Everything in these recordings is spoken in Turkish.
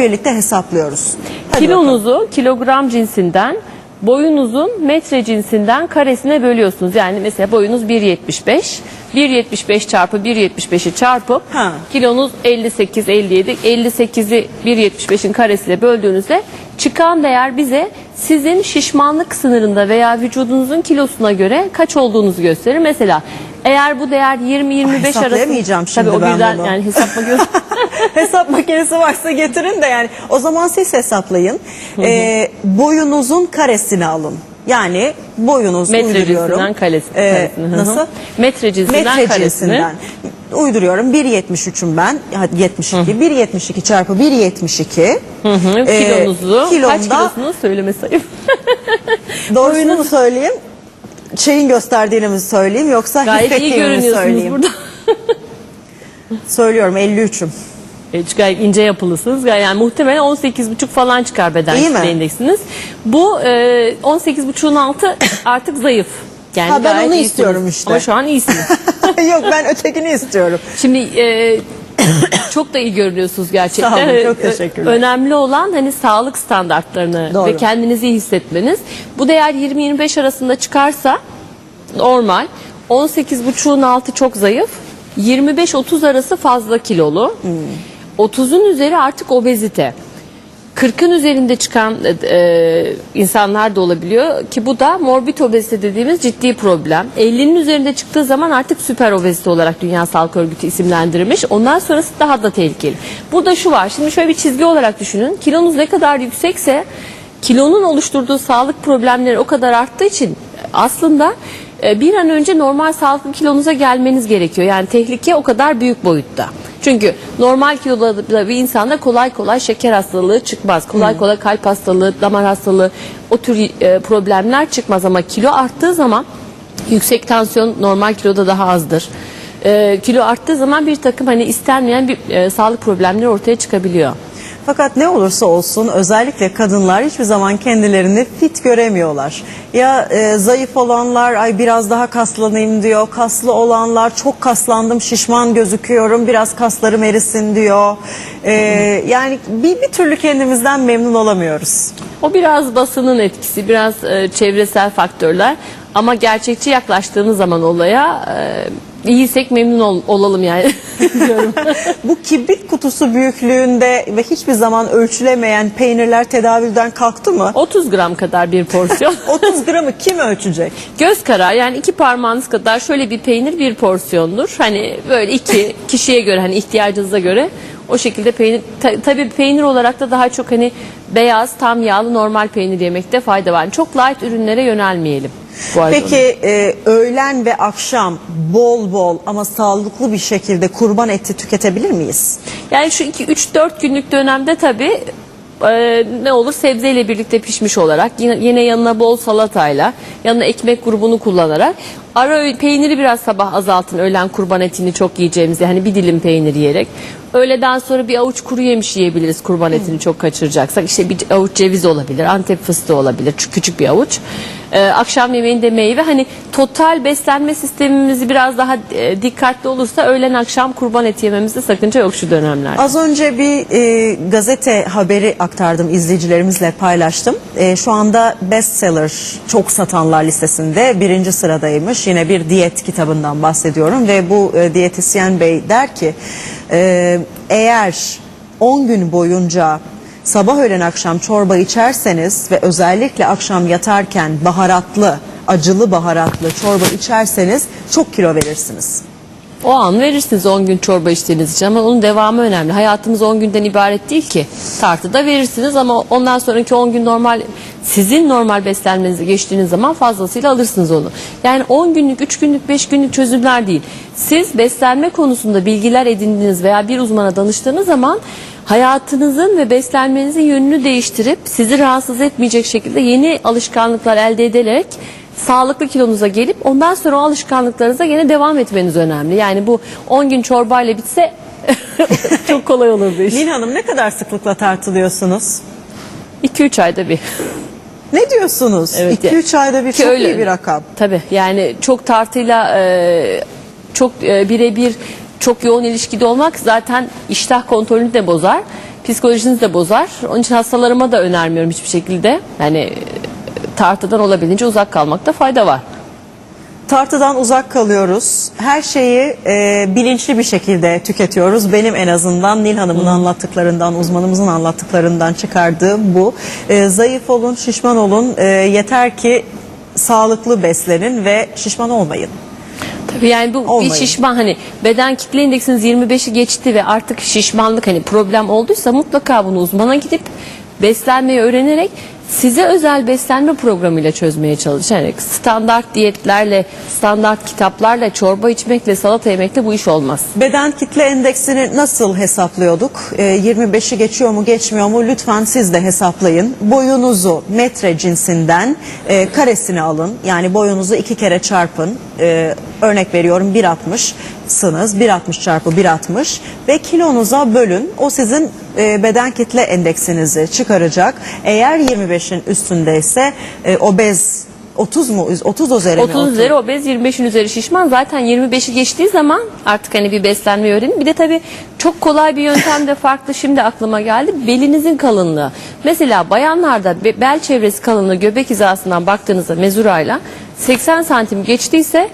birlikte hesaplıyoruz. Hadi bakalım. Kilonuzu kilogram cinsinden, boyunuzun metre cinsinden karesine bölüyorsunuz. Yani mesela boyunuz 1.75. 1.75 çarpı 1.75'i çarpıp Ha. kilonuz 58, 57. 58'i 1.75'in karesiyle böldüğünüzde çıkan değer bize sizin şişmanlık sınırında veya vücudunuzun kilosuna göre kaç olduğunuzu gösterir. Mesela eğer bu değer 20-25 arası... hesaplayamayacağım şimdi Tabii o ben birden bunu. yani hesap makinesi... Hesap makinesi varsa getirin de yani o zaman siz hesaplayın. Ee, boyunuzun karesini alın. Yani boyunuz Metre uyduruyorum. cinsinden kalesi, Ee. Hı hı. nasıl? Metre cinsinden Metre karesini. cinsinden. Uyduruyorum 1.73'üm ben. Hadi 72. 1.72 çarpı 1.72. Hı hı, Ee, kilonuzu, kaç kilomda- kilosunu söyleme sayıp. Doğrusunu mu söyleyeyim? Şeyin gösterdiğini mi söyleyeyim yoksa Gayet iyi hissettiğimi mi görünüyorsunuz söyleyeyim? burada. Söylüyorum 53'üm. E, çünkü gayet ince yapılısınız. Yani muhtemelen 18,5 falan çıkar beden İyi mi? kitle indeksiniz. Bu e, 18,5'un altı artık zayıf. Yani Ha, ben gayet onu iyisiniz. istiyorum işte. Ama şu an iyisiniz. Yok ben ötekini istiyorum. Şimdi e, çok da iyi görünüyorsunuz gerçekten. Sağ olun, çok Ö- teşekkürler. Önemli olan hani sağlık standartlarını Doğru. ve kendinizi iyi hissetmeniz. Bu değer 20-25 arasında çıkarsa normal. 18,5'un altı çok zayıf. 25-30 arası fazla kilolu. Hmm. 30'un üzeri artık obezite. 40'ın üzerinde çıkan e, insanlar da olabiliyor ki bu da morbid obezite dediğimiz ciddi problem. 50'nin üzerinde çıktığı zaman artık süper obezite olarak Dünya Sağlık Örgütü isimlendirmiş. Ondan sonrası daha da tehlikeli. Burada şu var. Şimdi şöyle bir çizgi olarak düşünün. Kilonuz ne kadar yüksekse kilonun oluşturduğu sağlık problemleri o kadar arttığı için aslında e, bir an önce normal sağlıklı kilonuza gelmeniz gerekiyor. Yani tehlike o kadar büyük boyutta. Çünkü normal kiloda bir insanda kolay kolay şeker hastalığı çıkmaz. Kolay kolay kalp hastalığı, damar hastalığı o tür e, problemler çıkmaz ama kilo arttığı zaman yüksek tansiyon normal kiloda daha azdır. E, kilo arttığı zaman bir takım hani istenmeyen bir e, sağlık problemleri ortaya çıkabiliyor. Fakat ne olursa olsun özellikle kadınlar hiçbir zaman kendilerini fit göremiyorlar. Ya e, zayıf olanlar ay biraz daha kaslanayım diyor. Kaslı olanlar çok kaslandım şişman gözüküyorum biraz kaslarım erisin diyor. E, yani bir, bir türlü kendimizden memnun olamıyoruz. O biraz basının etkisi, biraz e, çevresel faktörler. Ama gerçekçi yaklaştığınız zaman olaya e, iyiysek memnun ol- olalım yani diyorum. Bu kibrit kutusu büyüklüğünde ve hiçbir zaman ölçülemeyen peynirler tedavülden kalktı mı? 30 gram kadar bir porsiyon. 30 gramı kim ölçecek? Göz kararı yani iki parmağınız kadar şöyle bir peynir bir porsiyondur. Hani böyle iki kişiye göre hani ihtiyacınıza göre o şekilde peynir ta- tabii peynir olarak da daha çok hani beyaz tam yağlı normal peynir yemekte fayda var. Çok light ürünlere yönelmeyelim. Bu arada. Peki e, öğlen ve akşam bol bol ama sağlıklı bir şekilde kurban eti tüketebilir miyiz? Yani şu 2-3-4 günlük dönemde tabii e, ne olur sebzeyle birlikte pişmiş olarak yine, yine yanına bol salatayla yanına ekmek grubunu kullanarak ara peyniri biraz sabah azaltın öğlen kurban etini çok yiyeceğimiz yani bir dilim peynir yiyerek öğleden sonra bir avuç kuru yemiş yiyebiliriz kurban etini çok kaçıracaksak işte bir avuç ceviz olabilir antep fıstığı olabilir küçük bir avuç Ee, akşam yemeğinde meyve hani total beslenme sistemimizi biraz daha e, dikkatli olursa öğlen akşam kurban eti yememizde sakınca yok şu dönemlerde. Az önce bir e, gazete haberi aktardım izleyicilerimizle paylaştım. E, şu anda bestseller çok satanlar listesinde birinci sıradaymış. Yine bir diyet kitabından bahsediyorum ve bu e, diyetisyen bey der ki e, eğer 10 gün boyunca sabah öğlen akşam çorba içerseniz ve özellikle akşam yatarken baharatlı, acılı baharatlı çorba içerseniz çok kilo verirsiniz. O an verirsiniz 10 gün çorba içtiğiniz için ama onun devamı önemli. Hayatımız 10 günden ibaret değil ki. Tartıda verirsiniz ama ondan sonraki 10 gün normal sizin normal beslenmenizi geçtiğiniz zaman fazlasıyla alırsınız onu. Yani 10 günlük, 3 günlük, 5 günlük çözümler değil. Siz beslenme konusunda bilgiler edindiniz veya bir uzmana danıştığınız zaman hayatınızın ve beslenmenizin yönünü değiştirip sizi rahatsız etmeyecek şekilde yeni alışkanlıklar elde ederek sağlıklı kilonuza gelip ondan sonra o alışkanlıklarınıza yine devam etmeniz önemli. Yani bu 10 gün çorbayla bitse çok kolay olurdu iş. Nil Hanım ne kadar sıklıkla tartılıyorsunuz? 2-3 ayda bir. Ne diyorsunuz? Evet. 2-3 ayda bir Ki çok öyle- iyi bir rakam. Tabii yani çok tartıyla e, çok e, birebir çok yoğun ilişkide olmak zaten iştah kontrolünü de bozar. psikolojinizi de bozar. Onun için hastalarıma da önermiyorum hiçbir şekilde. Yani e, tartıdan olabildiğince uzak kalmakta fayda var. Tartıdan uzak kalıyoruz. Her şeyi e, bilinçli bir şekilde tüketiyoruz. Benim en azından Nil Hanım'ın anlattıklarından, uzmanımızın anlattıklarından çıkardığım bu. E, zayıf olun, şişman olun. E, yeter ki sağlıklı beslenin ve şişman olmayın. Tabii yani bu Olmayın. bir şişman hani beden kitle indeksiniz 25'i geçti ve artık şişmanlık hani problem olduysa mutlaka bunu uzmana gidip beslenmeyi öğrenerek size özel beslenme programıyla çözmeye çalışın. Yani standart diyetlerle, standart kitaplarla, çorba içmekle, salata yemekle bu iş olmaz. Beden kitle endeksini nasıl hesaplıyorduk? E, 25'i geçiyor mu geçmiyor mu? Lütfen siz de hesaplayın. Boyunuzu metre cinsinden e, karesini alın. Yani boyunuzu iki kere çarpın. E, örnek veriyorum 1.60 sınız 1.60 çarpı 1.60 ve kilonuza bölün. O sizin e, beden kitle endeksinizi çıkaracak. Eğer 25'in üstündeyse e, obez 30 mu? 30 üzeri mi? 30 üzeri obez, 25'in üzeri şişman. Zaten 25'i geçtiği zaman artık hani bir beslenme öğrenin. Bir de tabii çok kolay bir yöntem de farklı şimdi aklıma geldi. Belinizin kalınlığı. Mesela bayanlarda be- bel çevresi kalınlığı göbek hizasından baktığınızda mezurayla 80 santim geçtiyse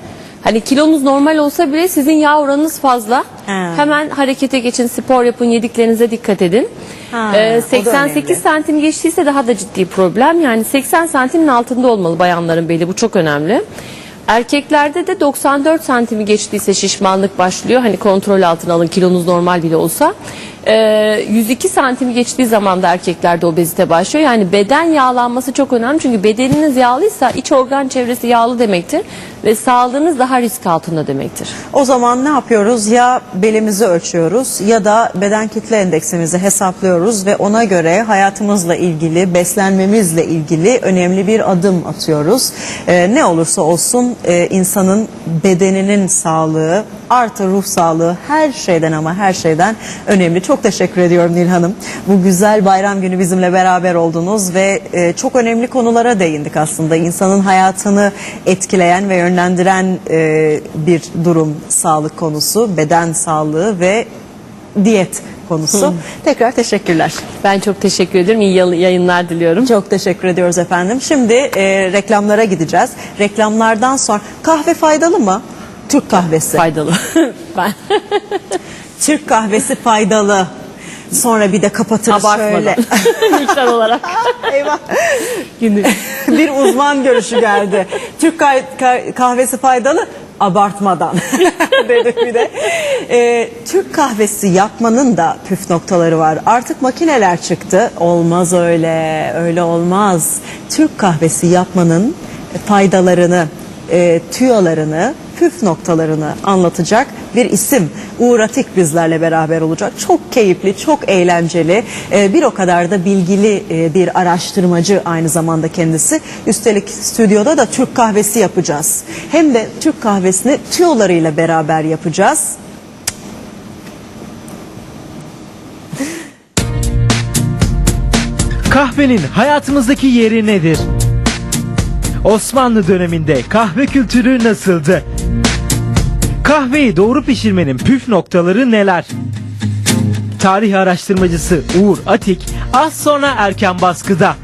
Hani kilonuz normal olsa bile sizin yağ oranınız fazla. Ha. Hemen harekete geçin, spor yapın, yediklerinize dikkat edin. Ha, Ee, o da 88 önemli. santim geçtiyse daha da ciddi problem. Yani 80 santimin altında olmalı bayanların beli. Bu çok önemli. Erkeklerde de 94 santimi geçtiyse şişmanlık başlıyor. Hani kontrol altına alın kilonuz normal bile olsa. Ee, 102 santimi geçtiği zaman da erkeklerde obezite başlıyor. Yani beden yağlanması çok önemli. Çünkü bedeniniz yağlıysa iç organ çevresi yağlı demektir. Ve sağlığınız daha risk altında demektir. O zaman ne yapıyoruz? Ya belimizi ölçüyoruz ya da beden kitle endeksimizi hesaplıyoruz ve ona göre hayatımızla ilgili, beslenmemizle ilgili önemli bir adım atıyoruz. Ee, ne olursa olsun e, insanın bedeninin sağlığı artı ruh sağlığı her şeyden ama her şeyden önemli. Çok teşekkür ediyorum Nil Hanım. Bu güzel bayram günü bizimle beraber oldunuz ve e, çok önemli konulara değindik aslında. İnsanın hayatını etkileyen ve yönlendiren e, bir durum sağlık konusu, beden sağlığı ve diyet konusu. Tekrar teşekkürler. Ben çok teşekkür ederim. İyi yayın- yayınlar diliyorum. Çok teşekkür ediyoruz efendim. Şimdi e, reklamlara gideceğiz. Reklamlardan sonra kahve faydalı mı? Türk kahvesi. Faydalı. ben Türk kahvesi faydalı. Sonra bir de kapatırız abartmadan. şöyle. Miktar olarak. Eyvah. Günü. bir uzman görüşü geldi. Türk kah- kah- kahvesi faydalı abartmadan dedik bir de. Ee, Türk kahvesi yapmanın da püf noktaları var. Artık makineler çıktı. Olmaz öyle, öyle olmaz. Türk kahvesi yapmanın faydalarını, e, tüyolarını, püf noktalarını anlatacak bir isim. Uğur Atik bizlerle beraber olacak. Çok keyifli, çok eğlenceli, e, bir o kadar da bilgili e, bir araştırmacı aynı zamanda kendisi. Üstelik stüdyoda da Türk kahvesi yapacağız. Hem de Türk kahvesini tüyolarıyla beraber yapacağız. Kahvenin hayatımızdaki yeri nedir? Osmanlı döneminde kahve kültürü nasıldı? Kahveyi doğru pişirmenin püf noktaları neler? Tarih araştırmacısı Uğur Atik az sonra erken baskıda.